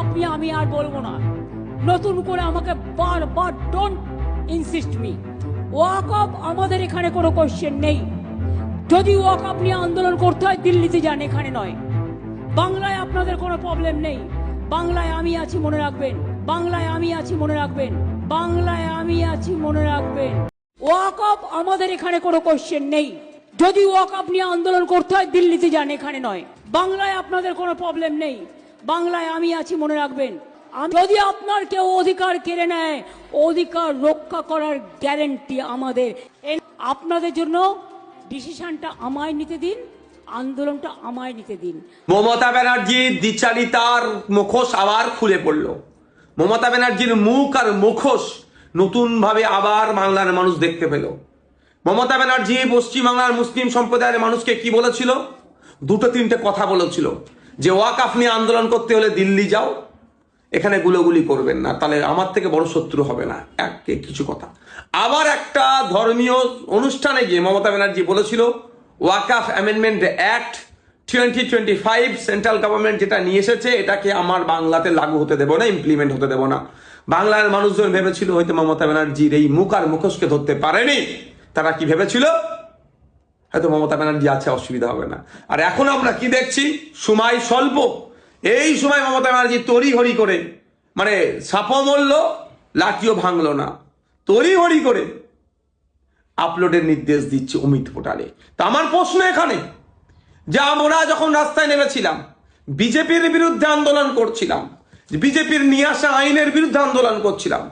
নিয়ে আমি আর বলব না। নতুন করে আমাকে বারবার ডোন্ট ইনসিস্ট মি ওয়াকআপ আমাদের এখানে কোনো কোশ্চেন নেই। যদি ওয়াক আপ নিয়ে আন্দোলন করতে হয়, দিল্লিতে যান, এখানে নয়। বাংলায় আপনাদের কোনো প্রবলেম নেই। বাংলায় আমি আছি, মনে রাখবেন। বাংলায় আমি আছি, মনে রাখবেন। বাংলায় আমি আছি, মনে রাখবেন। ওয়াকআপ আমাদের এখানে কোনো কোশ্চেন নেই। যদি ওয়াক আপ নিয়ে আন্দোলন করতে হয়, দিল্লিতে যান, এখানে নয়। বাংলায় আপনাদের কোনো প্রবলেম নেই। বাংলায় আমি আছি, মনে রাখবেন। যদি আপনার কেউ অধিকার কেড়ে নেয়, অধিকার রক্ষা করার গ্যারেন্টি আমাদের। আপনাদের জন্য ডিসিশনটা আমায় নিতে দিন, আন্দোলনটা আমায় নিতে দিন। মমতা ব্যানার্জির দ্বিচারিতার মুখোশ আবার খুলে পড়ল। মমতা ব্যানার্জির মুখ আর মুখোশ নতুনভাবে আবার বাংলার মানুষ দেখতে পেল। মমতা ব্যানার্জি পশ্চিমবাংলার মুসলিম সম্প্রদায়ের মানুষকে কি বলেছিল? দুটো তিনটে কথা বলেছিল। যে ওয়াকাফ নিয়ে আন্দোলন করতে হলে দিল্লি যাও, এখানে গুলোগুলি করবেন না, তাহলে আমার থেকে বড় শত্রু হবে না, এক কিছু কথা। আবার একটা ধর্মীয় অনুষ্ঠানে গিয়ে মমতা ব্যানার্জি বলেছিল, Waqf amendment act twenty twenty five central government যেটা নিয়ে এসেছে, এটাকে আমার বাংলাতে লাগু হতে দেবো না ইমপ্লিমেন্ট হতে দেবো না। বাংলার মানুষজন ভেবেছিল হয়তো মমতা ব্যানার্জির এই মুখ আর মুখোশকে ধরতে পারেনি, তারা কি ভেবেছিল? হয়তো মমতা ব্যানার্জি আছে, অসুবিধা হবে না। আর এখন আমরা কি দেখছি? সময় স্বল্প। এই সময় মমতা ব্যানার্জি তড়ি হড়ি করে মানে সাপও মরল লাঠিও ভাঙলো না। তড়ি হড়ি করে আপলোডের নির্দেশ দিচ্ছে অমিত পোর্টালে তা আমার প্রশ্ন এখানে, যে আমরা যখন রাস্তায় নেমেছিলাম, বিজেপির বিরুদ্ধে আন্দোলন করছিলাম, বিজেপির নিয়ে আসা আইনের বিরুদ্ধে আন্দোলন করছিলাম,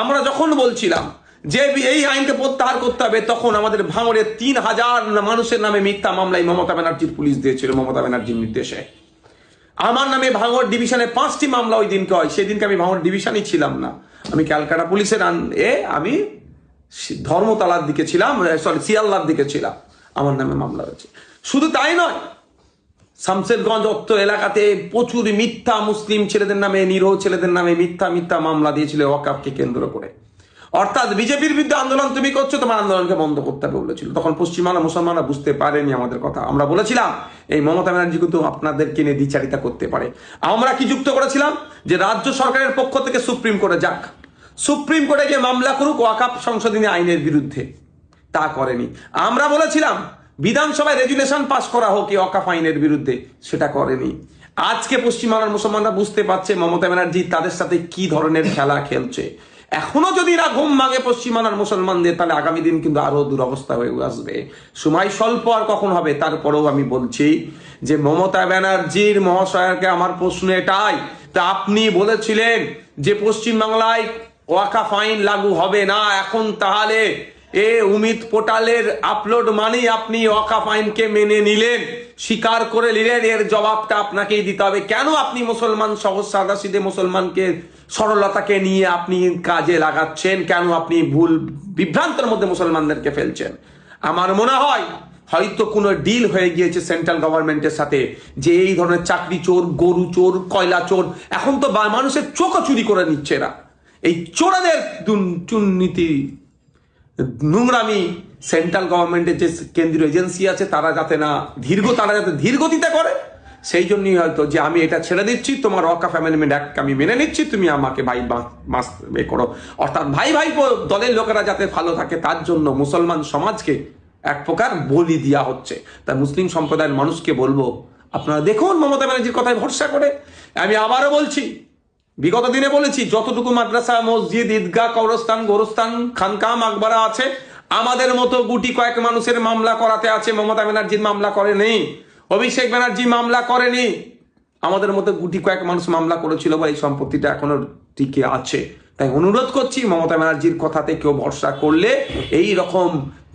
আমরা যখন বলছিলাম যে এই আইনকে প্রত্যাহার করতে হবে, তখন আমাদের ভাঙড়ের তিন হাজার মানুষের নামে মিথ্যা মামলায় মমতা ব্যানার্জির পুলিশ দিয়েছিল, মমতা ব্যানার্জির নির্দেশে। আমার নামে ভাঙড় ডিভিশনে পাঁচটি মামলা ওই দিনকে হয়, সেদিনকে আমি ভাঙড় ডিভিশনই ছিলাম না। আমি ক্যালকাটা পুলিশের এ, আমি ধর্মতলার দিকে ছিলাম সরি শিয়ালদার দিকে ছিলাম। আমার নামে মামলা হয়েছে। শুধু তাই নয়, শামশেরগঞ্জ অত্ত এলাকাতে প্রচুর মিথ্যা মুসলিম ছেলেদের নামে, নিরহ ছেলেদের নামে মিথ্যা মিথ্যা মামলা দিয়েছিল ওয়াকাফকে কেন্দ্র করে। অর্থাৎ বিজেপির বিরুদ্ধে আন্দোলন তুমি করছ, তোমার আন্দোলনকে বন্ধ করতে হবে বলেছিল। তখন পশ্চিমবাংলা মুসলমানরা বুঝতে পারেনি আমাদের কথা। আমরা বলেছিলাম, এই মমতা ব্যানার্জি কিন্তু আপনাদেরকে নিয়ে দ্বিচারিতা করতে পারে। আমরা কি যুক্ত করেছিলাম? যে রাজ্য সরকারের পক্ষ থেকে সুপ্রিম কোর্টে যাক। সুপ্রিম কোর্টে গিয়ে মামলা করুক ওয়াকাপ সংশোধনী আইনের বিরুদ্ধে। তা করেনি। আমরা বলেছিলাম, বিধানসভায় রেজুলেশন পাস করা হোক অকাফ আইনের বিরুদ্ধে। সেটা করেনি। আজকে পশ্চিমবাংলার মুসলমানরা বুঝতে পারছে মমতা ব্যানার্জি তাদের সাথে কি ধরনের খেলা খেলছে। এখনও যদি এরা ঘুম ভাঙে পশ্চিমবাংলার মুসলমানদের, তাহলে আগামী দিন কিন্তু আরও দুরবস্থা হয়ে আসবে। সময় স্বল্প আর কখন হবে, তারপরেও আমি বলছি যে মমতা ব্যানার্জির মহাশয়কে আমার প্রশ্ন এটাই। তা আপনি বলেছিলেন যে পশ্চিমবাংলায় ওয়াকা ফাইন লাগু হবে না, এখন তাহলে এ উমিত পোর্টালের আপলোড মানেই আপনি ওয়াকাফ আইনকে মেনে নিলেন। স্বীকার করে নিলেন, এর জবাবটা আপনাকেই দিতে হবে। কেন আপনি মুসলমান সহজ সাদা সিধে মুসলমানকে, সরলতাকে নিয়ে আপনি কাজে লাগাচ্ছেন? কেন আপনি ভুল বিভ্রান্তের মধ্যে মুসলমানদেরকে ফেলছেন? আমার মনে হয়, হয়তো কোনো ডিল হয়ে গিয়েছে সেন্ট্রাল গভর্নমেন্টের সাথে, যে এই ধরনের চাকরি চোর, গরু চোর, কয়লা চোর, এখন তো মানুষের চোখও চুরি করে নিচ্ছে এরা। এই চোরাদের দুর্ন- দুর্নীতি নোংরামি সেন্ট্রাল গভর্নমেন্টের যে কেন্দ্রীয় এজেন্সি আছে, তারা যাতে না ধীর্ঘ তারা যাতে ধীরগতিতে করে, সেই জন্যই হয়তো যে আমি এটা ছেড়ে দিচ্ছি, তোমার ওয়াকাফ অ্যামেন্ডমেন্ট অ্যাক্ট আমি মেনে নিচ্ছি, তুমি আমাকে ভাই মাস এ করো। অর্থাৎ ভাই ভাই দলের লোকেরা যাতে ভালো থাকে, তার জন্য মুসলমান সমাজকে এক প্রকার বলি দেওয়া হচ্ছে। তাই মুসলিম সম্প্রদায়ের মানুষকে বলব, আপনারা দেখুন মমতা ব্যানার্জির কথায় ভরসা করে। আমি আবারও বলছি বিগত দিনে বলেছি, যতটুকু মাদ্রাসা, মসজিদ, ঈদগাহ, কবরস্থান, গোরস্থান খানকা মাকবারা আছে, আমাদের মতো গুটি কয়েক মানুষের মামলা করাতে আছে, মমতা ব্যানার্জির মামলা করেনি, অভিষেক ব্যানার্জি মামলা করেনি। আমাদের মতো গুটি কয়েক মানুষ মামলা করেছিল বা এই সম্পত্তিটা এখনও টিকে আছে। তাই অনুরোধ করছি, মমতা ব্যানার্জির কথাতে কেউ ভরসা করলে এই রকম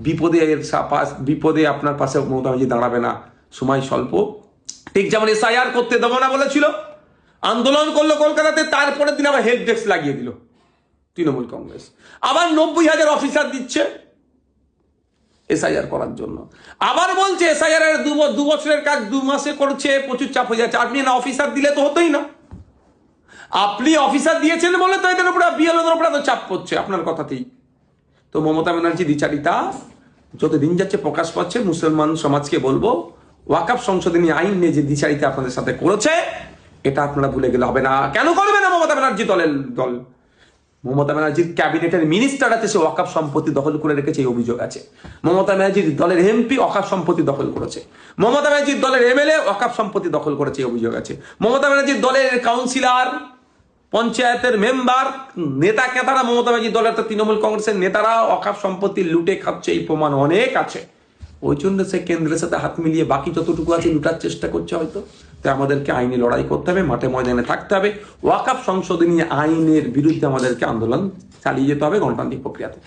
বিপদে বিপদে আপনার পাশে মমতা ব্যানার্জি দাঁড়াবে না। সময় স্বল্প। ঠিক যেমন এসআইআর করতে দেবো না বলেছিল আন্দোলন করল কলকাতাতে, তারপরের দিন আবার হেল্প ডেস্ক লাগিয়ে দিল তৃণমূল কংগ্রেস। আবার নব্বই হাজার অফিসার দিচ্ছে এসআইআর করার জন্য। আবার বলছে এসআইআর দু বছরের কাজ দু মাসে করছে, প্রচুর চাপ হয়ে যাচ্ছে। আপনি না অফিসার দিলে তো হতোই না। আপনি অফিসার দিয়েছেন বলে তো এদের উপরে বিএলওদের উপরে তো চাপ পড়ছে। আপনার কথাতেই। তো মমতা ব্যানার্জি দ্বিচারিতা যত দিন যাচ্ছে প্রকাশ পাচ্ছে, মুসলমান সমাজকে বলব ওয়াকাফ সংশোধনী আইন নিয়ে যে দ্বিচারিতা আপনাদের সাথে করেছে এটা আপনারা ভুলে গেলে হবে না। কেন করবে না মমতা ব্যানার্জি দলের দল? মমতা ব্যানার্জির ক্যাবিনেটের মিনিস্টার আছে, সে ওয়াকাফ সম্পত্তি দখল করে রেখেছে, এই অভিযোগ আছে। মমতা ব্যানার্জির দলের এমপি অকাপ সম্পত্তি দখল করেছে। মমতা ব্যানার্জির দলের এমএলএ অকাপ সম্পত্তি দখল করেছে, এই অভিযোগ আছে। মমতা ব্যানার্জির দলের কাউন্সিলর পঞ্চায়েতের মেম্বার নেতা কেতারা মমতা ব্যানার্জির দলের তৃণমূল কংগ্রেসের নেতারা অকাপ সম্পত্তি লুটে খাচ্ছে, এই প্রমাণ অনেক আছে। ওই জন্য সে কেন্দ্রের সাথে হাত মিলিয়ে বাকি যতটুকু আছে লুটার চেষ্টা করছে হয়তো। তাই আমাদেরকে আইনে লড়াই করতে হবে, মাঠে ময়দানে থাকতে হবে। ওয়াকআপ সংশোধনী আইনের বিরুদ্ধে আমাদেরকে আন্দোলন চালিয়ে যেতে হবে গণতান্ত্রিক প্রক্রিয়াতে।